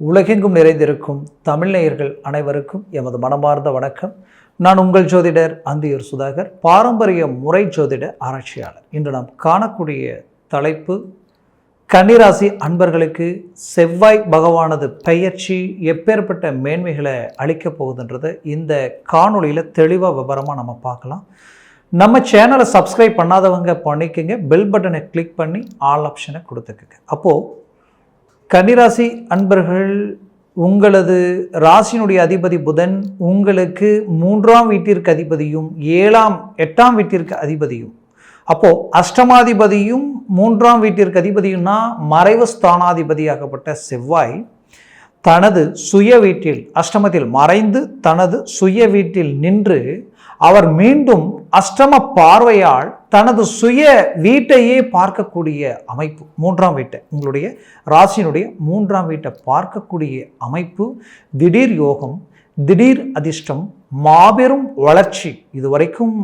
உலகெங்கும் நிறைந்திருக்கும் தமிழ்நேயர்கள் அனைவருக்கும் எமது மனமார்ந்த வணக்கம். நான் உங்கள் ஜோதிடர் அந்தியூர் சுதாகர் பாரம்பரிய முறை ஜோதிட ஆராய்ச்சியாளர். இன்று நாம் காணக்கூடிய தலைப்பு கன்னிராசி அன்பர்களுக்கு செவ்வாய் பகவானது பெயர்ச்சி எப்பேற்பட்ட மேன்மைகளை அளிக்கப் போகுதுன்றதை இந்த காணொளியில் தெளிவாக விவரமாக நம்ம பார்க்கலாம். நம்ம சேனலை சப்ஸ்கிரைப் பண்ணாதவங்க பண்ணிக்கோங்க பெல் பட்டனை கிளிக் பண்ணி ஆல் ஆப்ஷனை கொடுத்துக்கோங்க. அப்போது கன்னிராசி அன்பர்கள் உங்களது ராசியினுடைய அதிபதி புதன் உங்களுக்கு மூன்றாம் வீட்டிற்கு அதிபதியும் ஏழாம் எட்டாம் வீட்டிற்கு அதிபதியும். அப்போது அஷ்டமாதிபதியும் மூன்றாம் வீட்டிற்கு அதிபதியும்னா மறைவு ஸ்தானாதிபதியாகப்பட்ட செவ்வாய் தனது சுய வீட்டில் அஷ்டமத்தில் மறைந்து தனது சுய வீட்டில் நின்று அவர் மீண்டும் அஷ்டம பார்வையால் தனது சுய வீட்டையே பார்க்கக்கூடிய அமைப்பு மூன்றாம் வீட்டை உங்களுடைய ராசியினுடைய மூன்றாம் வீட்டை பார்க்கக்கூடிய அமைப்பு திடீர் யோகம் திடீர் அதிர்ஷ்டம் மாபெரும் வளர்ச்சி. இதுவரைக்கும்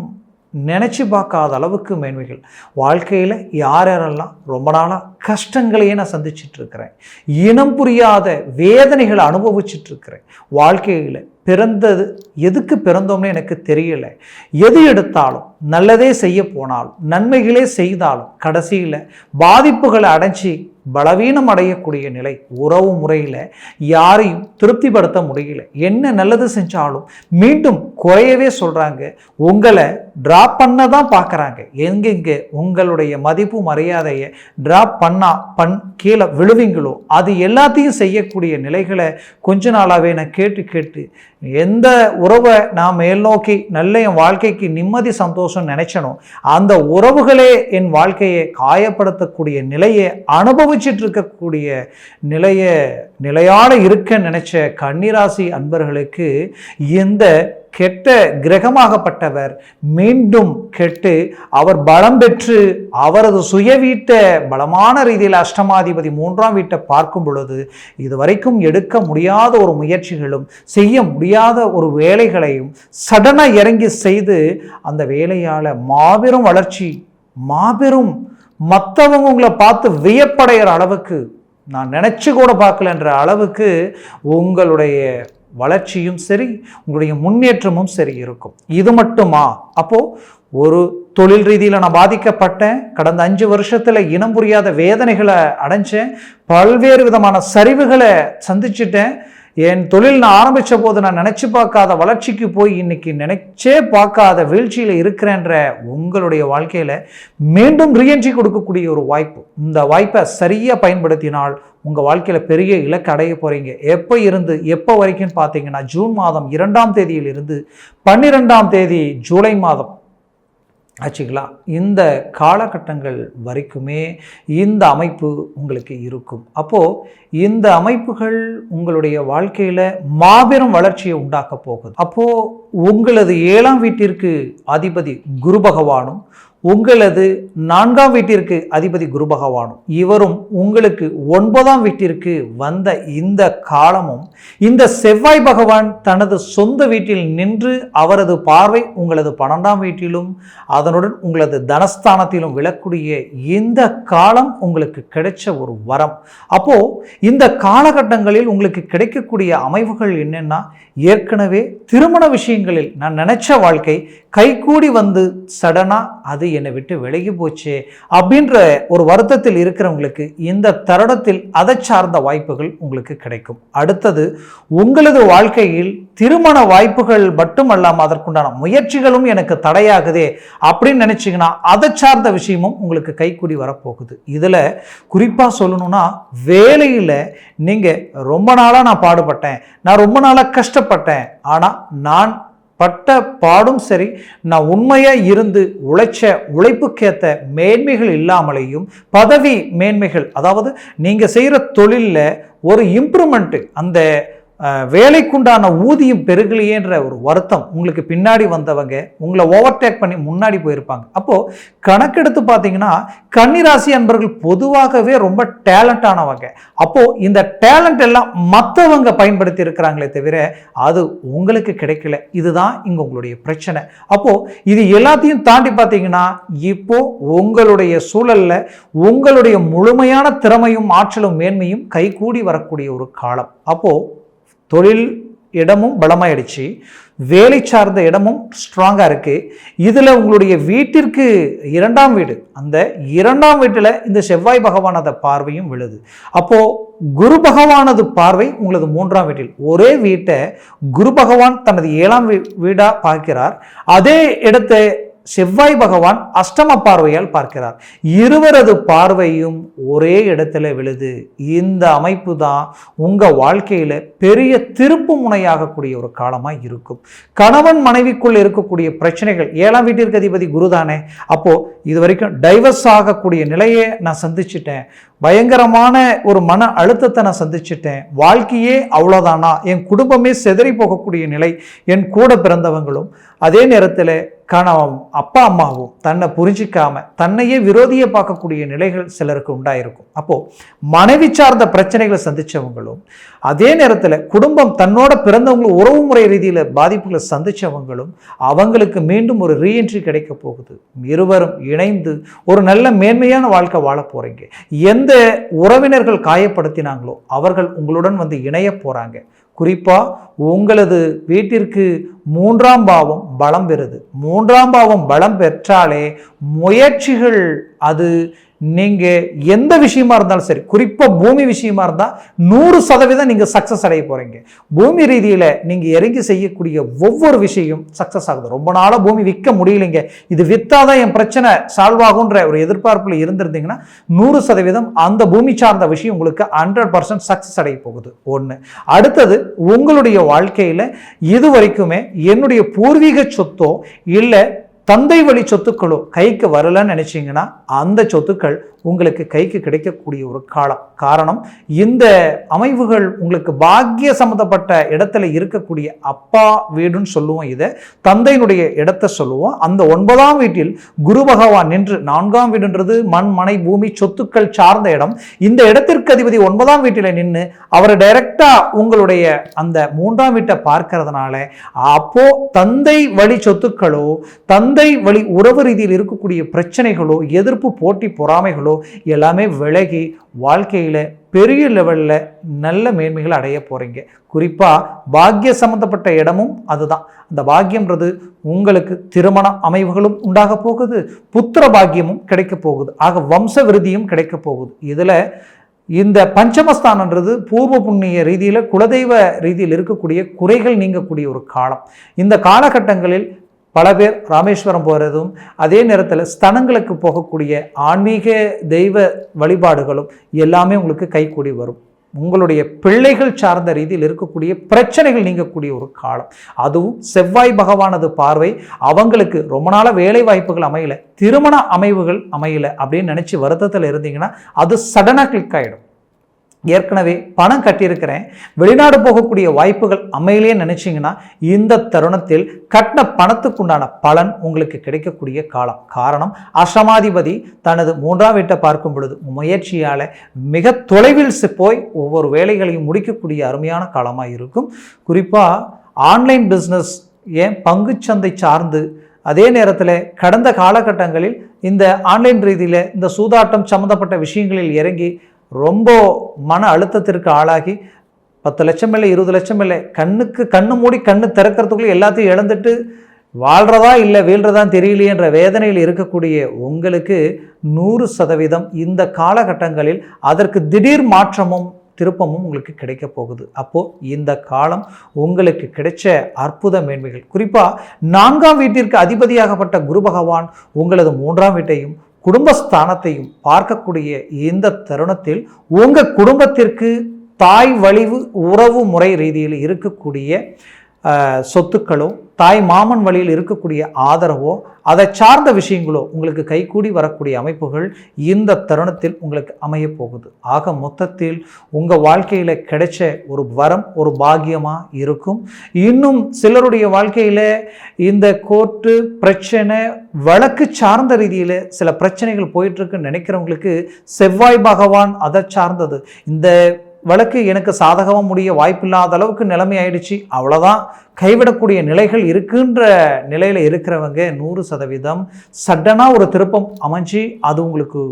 நினச்சி பார்க்காத அளவுக்கு மேன்மைகள். வாழ்க்கையில் யார் யாரெல்லாம் ரொம்ப நாளாக கஷ்டங்களையே நான் சந்திச்சிட்ருக்கிறேன் இனம் புரியாத வேதனைகளை அனுபவிச்சிட்ருக்கிறேன் வாழ்க்கையில் பிறந்தது எதுக்கு பிறந்தோம்னு எனக்கு தெரியல. எது எடுத்தாலும் நல்லதே செய்ய போனாலும் நன்மைகளே செய்தாலும் கடைசியில் பாதிப்புகளை அடைஞ்சி பலவீனம் அடையக்கூடிய நிலை உறவு முறையில் யாரையும் திருப்திப்படுத்த முடியல. என்ன நல்லது செஞ்சாலும் மீண்டும் குறையவே சொல்கிறாங்க உங்களை ட்ராப் பண்ண தான் பார்க்குறாங்க எங்கெங்கே உங்களுடைய மதிப்பு மரியாதையை ட்ராப் பண்ணா பண் கீழே விழுவீங்களோ அது எல்லாத்தையும் செய்யக்கூடிய நிலைகளை கொஞ்ச நாளாகவே நான் கேட்டு கேட்டு எந்த உறவை நான் மேல் நோக்கி நல்ல என் வாழ்க்கைக்கு நிம்மதி சந்தோஷம் நினைச்சனோ அந்த உறவுகளே என் வாழ்க்கையை காயப்படுத்தக்கூடிய நிலையை அனுபவிச்சுட்டு இருக்கக்கூடிய நிலையை நிலையான இருக்க நினைச்ச கன்னிராசி அன்பர்களுக்கு இந்த கெட்ட கிரகமாகப்பட்டவர் மீண்டும் கெட்டு அவர் பலம் பெற்று அவரது சுய வீட்டை பலமான ரீதியில் அஷ்டமாதிபதி மூன்றாம் வீட்டை பார்க்கும் பொழுது இதுவரைக்கும் எடுக்க முடியாத ஒரு முயற்சிகளும் செய்ய முடியாத ஒரு வேலைகளையும் சடனாக இறங்கி செய்து அந்த வேலையால் மாபெரும் வளர்ச்சி மாபெரும் மற்றவங்க உங்களை பார்த்து வியப்படைகிற அளவுக்கு நான் நினச்சி கூட பார்க்கலன்ற அளவுக்கு உங்களுடைய வளர்ச்சியும் சரி உங்களுடைய முன்னேற்றமும் சரி இருக்கும். இது மட்டுமா? அப்போது ஒரு தொழில் ரீதியில் நான் பாதிக்கப்பட்டேன் கடந்த அஞ்சு வருஷத்தில் இனம் புரியாத வேதனைகளை அடைஞ்சேன் பல்வேறு விதமான சரிவுகளை சந்திச்சிட்டேன் என் தொழில் நான் ஆரம்பித்த போது நான் நினச்சி பார்க்காத வளர்ச்சிக்கு போய் இன்னைக்கு நினைச்சே பார்க்காத வீழ்ச்சியில் இருக்கிறேன்ற உங்களுடைய வாழ்க்கையில் மீண்டும் ரீஎன்ட்ரி கொடுக்கக்கூடிய ஒரு வாய்ப்பு. இந்த வாய்ப்பை சரியாக பயன்படுத்தினால் உங்கள் வாழ்க்கையில் பெரிய இலக்கு அடைய போகிறீங்க எப்போ இருந்து எப்போ வரைக்கும் பார்த்தீங்கன்னா ஜூன் மாதம் இரண்டாம் தேதியிலிருந்து பன்னிரெண்டாம் தேதி ஜூலை மாதம் ஆச்சுங்களா இந்த காலகட்டங்கள் வரைக்குமே இந்த அமைப்பு உங்களுக்கு இருக்கும். அப்போது இந்த அமைப்புகள் உங்களுடைய வாழ்க்கையில் மாபெரும் வளர்ச்சியை உண்டாக்க போகுது. அப்போது உங்களது ஏழாம் வீட்டிற்கு அதிபதி குரு பகவானும் உங்களது நான்காம் வீட்டிற்கு அதிபதி குரு பகவானும் இவரும் உங்களுக்கு ஒன்பதாம் வீட்டிற்கு வந்த இந்த காலமும் இந்த செவ்வாய் பகவான் தனது சொந்த வீட்டில் நின்று அவரது பார்வை உங்களது பன்னெண்டாம் வீட்டிலும் அதனுடன் உங்களது தனஸ்தானத்திலும் விழக்கூடிய இந்த காலம் உங்களுக்கு கிடைச்ச ஒரு வரம். அப்போ இந்த காலகட்டங்களில் உங்களுக்கு கிடைக்கக்கூடிய அமைவுகள் என்னென்னா ஏற்கனவே திருமண விஷயங்களில் நான் நினைச்ச வாழ்க்கை கைகூடி வந்து சடனாக அது என்னை விட்டு விலகி போச்சு அப்படின்ற ஒரு வருத்தத்தில் இருக்கிறவங்களுக்கு இந்த தருணத்தில் அதை சார்ந்த வாய்ப்புகள் உங்களுக்கு கிடைக்கும். அடுத்தது உங்களது வாழ்க்கையில் திருமண வாய்ப்புகள் மட்டுமல்லாமல் அதற்குண்டான முயற்சிகளும் எனக்கு தடையாகுதே அப்படின்னு நினச்சிங்கன்னா அதை சார்ந்த விஷயமும் உங்களுக்கு கைக்கூடி வரப்போகுது. இதில் குறிப்பாக சொல்லணும்னா வேலையில் நீங்கள் ரொம்ப நாளாக நான் பாடுபட்டேன் நான் ரொம்ப நாளாக கஷ்டப்பட்டேன் ஆனால் நான் பட்ட பாடும் சரி நான் உண்மையாக இருந்து உழைச்ச உழைப்புக்கேற்ற மேன்மைகள் இல்லாமலேயும் பதவி மேன்மைகள் அதாவது நீங்கள் செய்கிற தொழிலில் ஒரு இம்ப்ரூவ்மெண்ட்டு அந்த வேலைக்குண்டான ஊதியம் பெருகலையேன்ற ஒரு வருத்தம் உங்களுக்கு பின்னாடி வந்தவங்க உங்களை ஓவர்டேக் பண்ணி முன்னாடி போயிருப்பாங்க. அப்போது கணக்கெடுத்து பார்த்தீங்கன்னா கன்னிராசி அன்பர்கள் பொதுவாகவே ரொம்ப டேலண்டானவங்க அப்போது இந்த டேலண்ட் எல்லாம் மற்றவங்க பயன்படுத்தி இருக்கிறாங்களே தவிர அது உங்களுக்கு கிடைக்கல. இதுதான் இங்கே உங்களுடைய பிரச்சனை. அப்போது இது எல்லாத்தையும் தாண்டி பார்த்தீங்கன்னா இப்போது உங்களுடைய சூழலில் உங்களுடைய முழுமையான திறமையும் ஆற்றலும் மேன்மையும் கைகூடி வரக்கூடிய ஒரு காலம். அப்போது தொழில் இடமும் பலமாயிடுச்சு. வேலை சார்ந்த இடமும் ஸ்ட்ராங்காக இருக்குது இதில் உங்களுடைய வீட்டிற்கு இரண்டாம் வீடு. அந்த இரண்டாம் வீட்டில் இந்த செவ்வாய் பகவானத பார்வையும் விழுது. அப்போது குரு பகவானது பார்வை உங்களது மூன்றாம் வீட்டில். ஒரே வீட்டை குரு பகவான் தனது ஏழாம் வீ வீடாக பார்க்கிறார். அதே இடத்தை செவ்வாய் பகவான் அஷ்டம பார்வையால் பார்க்கிறார். இருவரது பார்வையும் ஒரே இடத்துல விழுது. இந்த அமைப்பு தான் உங்கள் வாழ்க்கையில் பெரிய திருப்பு முனையாகக்கூடிய ஒரு காலமாக இருக்கும். கணவன் மனைவிக்குள் இருக்கக்கூடிய பிரச்சனைகள் ஏழாம் வீட்டிற்கு அதிபதி குருதானே அப்போது இது வரைக்கும் டைவர்ஸ் ஆகக்கூடிய நிலையை நான் சந்திச்சிட்டேன். பயங்கரமான ஒரு மன அழுத்தத்தை நான் சந்திச்சிட்டேன். வாழ்க்கையே அவ்வளோதானா என் குடும்பமே செதறி போகக்கூடிய நிலை என் கூட பிறந்தவங்களும் அதே நேரத்தில் கணவன் அப்பா அம்மாவும் தன்னை புரிஞ்சிக்காம தன்னையே விரோதியை பார்க்கக்கூடிய நிலைகள் சிலருக்கு உண்டாயிருக்கும். அப்போது மனைவி சார்ந்த பிரச்சனைகளை சந்தித்தவங்களும் அதே நேரத்தில் குடும்பம் தன்னோட பிறந்தவங்களும் உறவு முறை ரீதியில் பாதிப்புகளை சந்தித்தவங்களும் அவங்களுக்கு மீண்டும் ஒரு ரீஎன்ட்ரி கிடைக்க போகுது. இருவரும் இணைந்து ஒரு நல்ல மேன்மையான வாழ்க்கை வாழ போகிறீங்க எந்த உறவினர்கள் காயப்படுத்தினாங்களோ அவர்கள் உங்களுடன் வந்து இணைய போகிறாங்க குறிப்பாக உங்களது வீட்டிற்கு மூன்றாம் பாவம் பலம் பெறுது. மூன்றாம் பாவம் பலம் பெற்றாலே முயற்சிகள் அது நீங்கள் எந்த விஷயமா இருந்தாலும் சரி குறிப்பாக பூமி விஷயமா இருந்தால் நூறு சதவீதம் நீங்கள் சக்சஸ் அடைய போகிறீங்க பூமி ரீதியில் நீங்கள் இறங்கி செய்யக்கூடிய ஒவ்வொரு விஷயம் சக்ஸஸ் ஆகுது. ரொம்ப நாளாக பூமி விற்க முடியலைங்க. இது விற்றாதான் என் பிரச்சனை சால்வ் ஆகுன்ற ஒரு எதிர்பார்ப்பில் இருந்திருந்தீங்கன்னா நூறு சதவீதம் அந்த பூமி சார்ந்த விஷயம் உங்களுக்கு ஹண்ட்ரட் பர்சன்ட் சக்ஸஸ் அடைய போகுது. ஒன்று அடுத்தது உங்களுடைய வாழ்க்கையில் இது வரைக்குமே என்னுடைய பூர்வீக சொத்தோ இல்லை தந்தை வழி சொத்துக்களோ கைக்கு வரலன்னு நினச்சிங்கன்னா அந்த சொத்துக்கள் உங்களுக்கு கைக்கு கிடைக்கக்கூடிய ஒரு காலம். காரணம் இந்த அமைவுகள் உங்களுக்கு பாக்கிய சம்மந்தப்பட்ட இடத்துல இருக்கக்கூடிய அப்பா வீடுன்னு சொல்லுவோம் இதை. தந்தையினுடைய இடத்தை சொல்லுவோம். அந்த ஒன்பதாம் வீட்டில் குரு பகவான் நின்று நான்காம் வீடுன்றது மண் மனை பூமி சொத்துக்கள் சார்ந்த இடம். இந்த இடத்திற்கு அதிபதி ஒன்பதாம் வீட்டில் நின்று அவர் டைரக்டா உங்களுடைய அந்த மூன்றாம் வீட்டை பார்க்கறதுனால அப்போ தந்தை வழி சொத்துக்களோ தந்தை வழி உறவு ரீதியில் இருக்கக்கூடிய பிரச்சனைகளோ எதிர்ப்பு போட்டி பொறாமைகளோ எல்லாமே விலகி வாழ்க்கையில் பெரிய லெவல்ல நல்ல மேன்மைகள் அடைய போகிறீங்க குறிப்பாக பாக்கிய சம்மந்தப்பட்ட இடமும் அதுதான். அந்த பாக்கியம்ன்றது உங்களுக்கு திருமண அமைவுகளும் உண்டாக போகுது புத்திர பாக்கியமும் கிடைக்க போகுது. ஆக வம்ச விருதியும் கிடைக்க போகுது. இதில் இந்த பஞ்சமஸ்தானன்றது பூர்வ புண்ணிய ரீதியில் குலதெய்வ ரீதியில் இருக்கக்கூடிய குறைகள் நீங்கக்கூடிய ஒரு காலம். இந்த காலகட்டங்களில் பல பேர் ராமேஸ்வரம் போகிறதும் அதே நேரத்தில் ஸ்தனங்களுக்கு போகக்கூடிய ஆன்மீக தெய்வ வழிபாடுகளும் எல்லாமே உங்களுக்கு கைக்கூடி வரும். உங்களுடைய பிள்ளைகள் சார்ந்த ரீதியில் இருக்கக்கூடிய பிரச்சனைகள் நீங்கக்கூடிய ஒரு காலம். அதுவும் செவ்வாய் பகவானது பார்வை அவங்களுக்கு ரொம்ப நாளாக வேலை வாய்ப்புகள் அமையலை திருமண அமைவுகள் அமையலை அப்படின்னு நினச்சி வருத்தத்தில் இருந்தீங்கன்னா அது சடனாக கிளிக் ஆகிடும் ஏற்கனவே பணம் கட்டியிருக்கிறேன். வெளிநாடு போகக்கூடிய வாய்ப்புகள் அமையிலே நினச்சிங்கன்னா இந்த தருணத்தில் கட்டின பணத்துக்குண்டான பலன் உங்களுக்கு கிடைக்கக்கூடிய காலம். காரணம் அஷ்டமாதிபதி தனது மூன்றாம் வீட்டை பார்க்கும் பொழுது முயற்சியால் மிக தொலைவில் போய் ஒவ்வொரு வேலைகளையும் முடிக்கக்கூடிய அருமையான காலமாக இருக்கும். குறிப்பாக ஆன்லைன் பிஸ்னஸ் ஏன் பங்குச்சந்தை சார்ந்து அதே நேரத்தில் கடந்த காலகட்டங்களில் இந்த ஆன்லைன் ரீதியில் இந்த சூதாட்டம் சம்மந்தப்பட்ட விஷயங்களில் இறங்கி ரொம்ப மன அழுத்தத்திற்கு ஆளாகி பத்து லட்சம் இல்லை இருபது லட்சம் இல்லை கண்ணுக்கு கண்ணு மூடி கண்ணு திறக்கிறதுக்குள்ளே எல்லாத்தையும் இழந்துட்டு வாழ்கிறதா இல்லை வீழ்றதா தெரியலையேன்ற வேதனையில் இருக்கக்கூடிய உங்களுக்கு நூறு சதவீதம் இந்த காலகட்டங்களில் அதற்கு திடீர் மாற்றமும் திருப்பமும் உங்களுக்கு கிடைக்க போகுது. அப்போது இந்த காலம் உங்களுக்கு கிடைச்ச அற்புத மேன்மைகள். குறிப்பாக நான்காம் வீட்டிற்கு அதிபதியாகப்பட்ட குரு பகவான் உங்களது மூன்றாம் வீட்டையும் குடும்பஸ்தானத்தையும் பார்க்கக்கூடிய இந்த தருணத்தில் உங்கள் குடும்பத்திற்கு தாய் வழிவு உறவு முறை ரீதியில் இருக்கக்கூடிய சொத்துக்களோ தாய் மாமன் வழியில் இருக்கக்கூடிய ஆதரவோ அதை சார்ந்த விஷயங்களோ உங்களுக்கு கைகூடி வரக்கூடிய அமைப்புகள் இந்த தருணத்தில் உங்களுக்கு அமைய போகுது. ஆக மொத்தத்தில் உங்கள் வாழ்க்கையில் கிடைச்ச ஒரு வரம் ஒரு பாகியமாக இருக்கும். இன்னும் சிலருடைய வாழ்க்கையில் இந்த கோர்ட்டு பிரச்சனை வழக்கு சார்ந்த ரீதியில் சில பிரச்சனைகள் போயிட்டுருக்குன்னு நினைக்கிறவங்களுக்கு செவ்வாய் பகவான் அதை சார்ந்தது. இந்த வழக்கு எனக்கு சாதகமாக முடிய வாய்ப்பில்லாத அளவுக்கு நிலைமை ஆயிடுச்சு அவ்வளோதான் கைவிடக்கூடிய நிலைகள் இருக்குன்ற நிலையில் இருக்கிறவங்க நூறு சதவீதம் சட்டனாக ஒரு திருப்பம் அமைஞ்சு அது உங்களுக்கு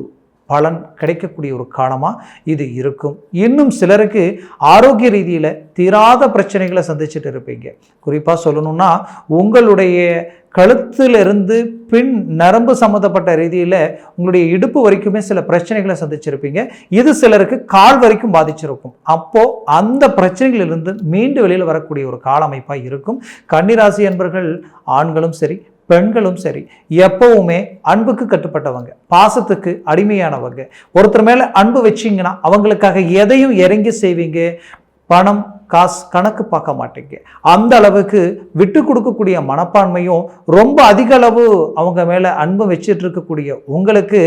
பலன் கிடைக்கக்கூடிய ஒரு காலமாக இது இருக்கும். இன்னும் சிலருக்கு ஆரோக்கிய ரீதியில் தீராத பிரச்சனைகளை சந்திச்சுட்டு இருப்பீங்க. குறிப்பாக சொல்லணும்னா உங்களுடைய கழுத்திலிருந்து பின் நரம்பு சம்மந்தப்பட்ட ரீதியில் உங்களுடைய இடுப்பு வரைக்குமே சில பிரச்சனைகளை சந்திச்சிருப்பீங்க. இது சிலருக்கு கால் வரைக்கும் பாதிச்சிருக்கும். அப்போது அந்த பிரச்சனைகளிலிருந்து மீண்டு வெளியில் வரக்கூடிய ஒரு கால அமைப்பாக இருக்கும். கன்னிராசி என்பர்கள் ஆண்களும் சரி பெண்களும் சரி எப்பவுமே அன்புக்கு கட்டுப்பட்டவங்க பாசத்துக்கு அடிமையானவங்க. ஒருத்தர் மேலே அன்பு வச்சிங்கன்னா அவங்களுக்காக எதையும் இறங்கி செய்வீங்க? பணம் காசு கணக்கு பார்க்க மாட்டேங்க. அந்த அளவுக்கு விட்டு கொடுக்கக்கூடிய மனப்பான்மையும் ரொம்ப அதிக அளவு அவங்க மேலே அன்பு வச்சுட்டு இருக்கக்கூடிய உங்களுக்கு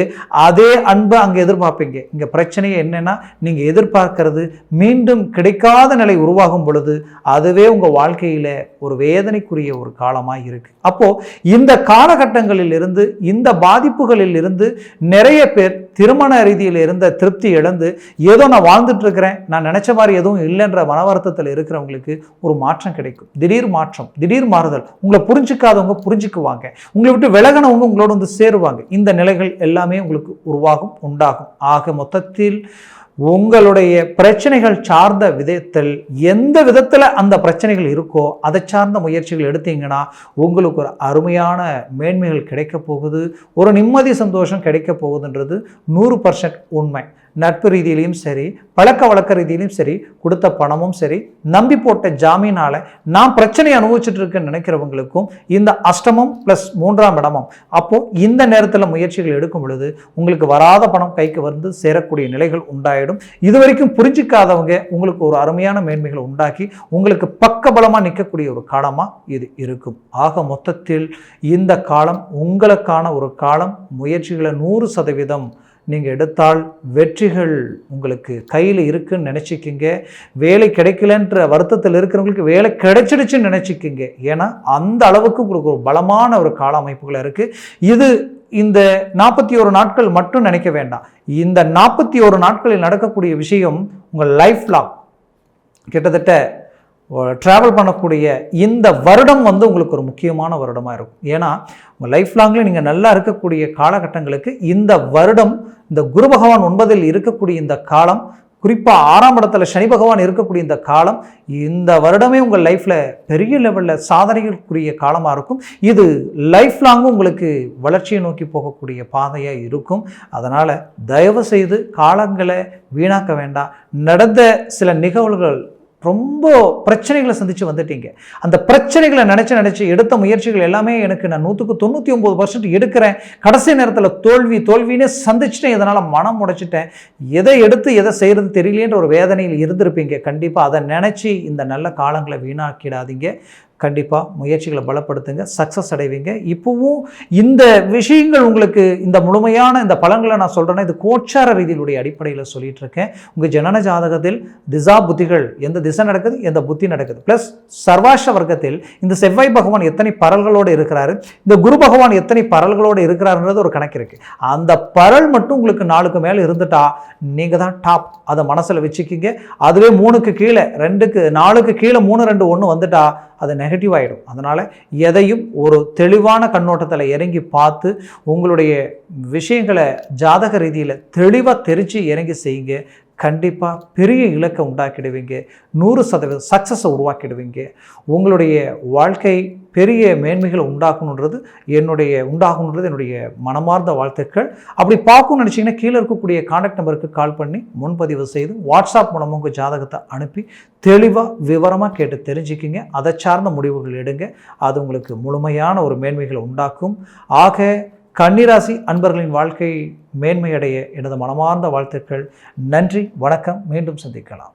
அதே அன்பை அங்கே எதிர்பார்ப்பீங்க. இங்கே பிரச்சனையே என்னென்னா நீங்கள் எதிர்பார்க்கறது மீண்டும் கிடைக்காத நிலை உருவாகும் பொழுது அதுவே உங்கள் வாழ்க்கையில் ஒரு வேதனைக்குரிய ஒரு காலமாக இருக்குது அப்போது இந்த காலகட்டங்களில் இருந்து இந்த பாதிப்புகளில் இருந்து நிறைய பேர் திருமண ரீதியில் இருந்த திருப்தி இழந்து ஏதோ நான் வாழ்ந்துட்டு இருக்கிறேன் நான் நினைச்ச மாதிரி எதுவும் இல்லைன்ற மனவருத்தத்தில் இருக்கிறவங்களுக்கு ஒரு மாற்றம் கிடைக்கும். திடீர் மாற்றம் திடீர் மாறுதல். உங்களை புரிஞ்சுக்காதவங்க புரிஞ்சுக்குவாங்க. உங்களை விட்டு விலகினவங்க உங்களோட வந்து சேருவாங்க. இந்த நிலைகள் எல்லாமே உங்களுக்கு உருவாகும் உண்டாகும். ஆக மொத்தத்தில் உங்களுடைய பிரச்சனைகள் சார்ந்த விதத்தில் எந்த விதத்தில் அந்த பிரச்சனைகள் இருக்கோ அதை சார்ந்த முயற்சிகள் எடுத்தீங்கன்னா உங்களுக்கு ஒரு அருமையான மேன்மைகள் கிடைக்க போகுது ஒரு நிம்மதி சந்தோஷம் கிடைக்க போகுதுன்றது நூறு பர்சன்ட் உண்மை. நட்பு ரீதியிலையும் சரி பழக்க வழக்க ரீதியிலையும் சரி கொடுத்த பணமும் சரி நம்பி போட்ட ஜாமீனால் நான் பிரச்சனையை அனுபவிச்சுட்டு இருக்கேன்னு நினைக்கிறவங்களுக்கும் இந்த அஷ்டமம் ப்ளஸ் மூன்றாம் இடமும் அப்போது இந்த நேரத்தில் முயற்சிகள் எடுக்கும் பொழுது உங்களுக்கு வராத பணம் கைக்கு வந்து சேரக்கூடிய நிலைகள் உண்டாயிடும். இது வரைக்கும் புரிஞ்சிக்காதவங்க உங்களுக்கு ஒரு அருமையான மேன்மைகளை உண்டாக்கி உங்களுக்கு பக்கபலமாக நிற்கக்கூடிய ஒரு காலமாக இது இருக்கும். ஆக மொத்தத்தில் இந்த காலம் உங்களுக்கான ஒரு காலம் முயற்சிகளை நூறு சதவீதம் நீங்கள் எடுத்தால் வெற்றிகள் உங்களுக்கு கையில் இருக்குன்னு நினச்சிக்கிங்க. வேலை கிடைக்கலன்ற வருத்தத்தில் இருக்கிறவங்களுக்கு வேலை கிடைச்சிடுச்சுன்னு நினச்சிக்கிங்க. ஏன்னா அந்த அளவுக்கு உங்களுக்கு ஒரு பலமான ஒரு கால அமைப்புகள் இருக்குது இது இந்த நாற்பத்தி ஒரு நாட்கள் மட்டும் நினைக்க வேண்டாம். இந்த நாற்பத்தி ஒரு நாட்களில் நடக்கக்கூடிய விஷயம் உங்கள் லைஃப் லாங் கிட்டத்தட்ட ட்ராவல் பண்ணக்கூடிய இந்த வருடம் வந்து உங்களுக்கு ஒரு முக்கியமான வருடமாக இருக்கும். ஏன்னா உங்கள் லைஃப் லாங்கில் நீங்கள் நல்லா இருக்கக்கூடிய காலகட்டங்களுக்கு இந்த வருடம் இந்த குரு பகவான் ஒன்பதில் இருக்கக்கூடிய இந்த காலம் குறிப்பாக ஆறாம் இடத்துல சனி பகவான் இருக்கக்கூடிய இந்த காலம் இந்த வருடமே உங்கள் லைஃப்பில் பெரிய லெவலில் சாதனைகளுக்குரிய காலமாக இருக்கும். இது லைஃப் லாங்கும் உங்களுக்கு வளர்ச்சியை நோக்கி போகக்கூடிய பாதையாக இருக்கும். அதனால் தயவு செய்து காலங்களை வீணாக்க வேண்டாம். நடந்த சில நிகழ்வுகள் ரொம்ப பிரச்சனைகளை சந்தித்து வந்துட்டீங்க. அந்த பிரச்சனைகளை நினச்சி நினச்சி எடுத்த முயற்சிகள் எல்லாமே எனக்கு நான் நூற்றுக்கு தொண்ணூற்றி ஒம்பது பர்சன்ட் எடுக்கிறேன். கடைசி நேரத்தில் தோல்வி தோல்வினே சந்திச்சிட்டேன். இதனால் மனம் உடைச்சிட்டேன் எதை எடுத்து எதை செய்கிறது தெரியலேன்ற ஒரு வேதனையில் இருந்திருப்பீங்க. கண்டிப்பாக அதை நினச்சி இந்த நல்ல காலங்களை வீணாக்கிடாதீங்க. கண்டிப்பாக முயற்சிகளை பலப்படுத்துங்க சக்ஸஸ் அடைவீங்க. இப்போவும் இந்த விஷயங்கள் உங்களுக்கு இந்த முழுமையான இந்த பலன்களை நான் சொல்கிறேன்னா இது கோச்சார ரீதியினுடைய அடிப்படையில் சொல்லிட்டு இருக்கேன் உங்கள் ஜனன ஜாதகத்தில் திசா புத்திகள் எந்த திசை நடக்குது எந்த புத்தி நடக்குது. ப்ளஸ் சர்வாஷ வர்க்கத்தில் இந்த செவ்வாய் பகவான் எத்தனை பரல்களோடு இருக்கிறாரு இந்த குரு பகவான் எத்தனை பரல்களோடு இருக்கிறாருன்றது ஒரு கணக்கு இருக்குது அந்த பரல் மட்டும் உங்களுக்கு நாளுக்கு மேலே இருந்துட்டா நீங்கள் தான் டாப் அதை மனசில் வச்சுக்கிங்க. அதுவே மூணுக்கு கீழே ரெண்டுக்கு நாலுக்கு கீழே மூணு ரெண்டு ஒன்று வந்துட்டா அது நெகட்டிவ் ஆகிடும் அதனால் எதையும் ஒரு தெளிவான கண்ணோட்டத்தில் இறங்கி பார்த்து உங்களுடைய விஷயங்களை ஜாதக ரீதியில் தெளிவாக தெரிஞ்சு இறங்கி செய்யுங்க. கண்டிப்பாக பெரிய இலக்கை உண்டாக்கிடுவீங்க. நூறு சதவீதம் சக்ஸஸை உருவாக்கிடுவீங்க. உங்களுடைய வாழ்க்கை பெரிய மேன்மைகளை உண்டாக்கணுன்றது என்னுடைய உண்டாகணுன்றது என்னுடைய மனமார்ந்த வாழ்த்துக்கள். அப்படி பார்க்கணும்னு நினச்சிங்கன்னா கீழே இருக்கக்கூடிய காண்டாக்ட் நம்பருக்கு கால் பண்ணி முன்பதிவு செய்து வாட்ஸ்அப் மூலமாக உங்கள் ஜாதகத்தை அனுப்பி தெளிவாக விவரமாக கேட்டு தெரிஞ்சுக்கிங்க. அதை சார்ந்த முடிவுகள் எடுங்க. அது உங்களுக்கு முழுமையான ஒரு மேன்மைகளை உண்டாக்கும். ஆக கன்னிராசி அன்பர்களின் வாழ்க்கை மேன்மையடைய எனது மனமார்ந்த வாழ்த்துக்கள். நன்றி வணக்கம். மீண்டும் சந்திக்கலாம்.